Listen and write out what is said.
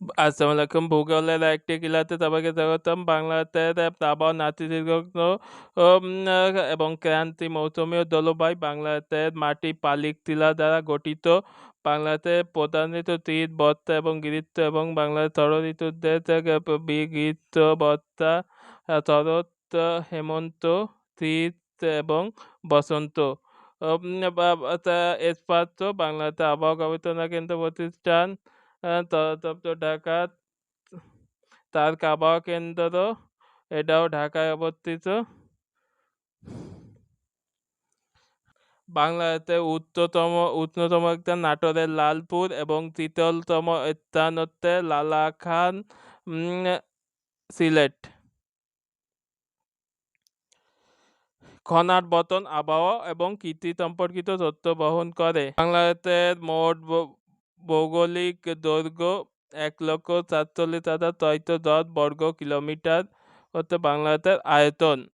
আসসালামু আলাইকুম ভূগোলের একটি ক্লাসে সবাইকে স্বাগতম। বাংলাদেশের আবহাওয়া নাতিদীর্ঘ এবং ক্রান্তি মৌসুমী ও জলবায়ু বাংলাদেশের মাটি পালিক টিলা দ্বারা গঠিত। বাংলাতে প্রধান ঋতু শীত বর্ষা এবং গ্রীষ্ম এবং বাংলাদেশ ষড় ঋতুদের গ্রীষ্ম বর্ষা শরৎ, হেমন্ত শীত এবং বসন্ত। স্পার্শ বাংলাদেশ আবহাওয়া গবেষণা কেন্দ্র প্রতিষ্ঠান ঢাকা তার আবহাওয়া কেন্দ্র এটাও ঢাকায় অবস্থিত বাংলাদেশের উচ্চতম উষ্ণতম স্থান নাটোরের লালপুর এবং শীতলতম স্থান হচ্ছে লালাখান সিলেট। খনার বতন আবহাওয়া এবং কৃষি সম্পর্কিত তথ্য বহন করে। বাংলাদেশের মোট ভৌগোলিক দৈর্ঘ্য এক লক্ষ সাতচল্লিশ হাজার ছয়শো দশ বর্গ কিলোমিটার হচ্ছে বাংলাদেশের আয়তন।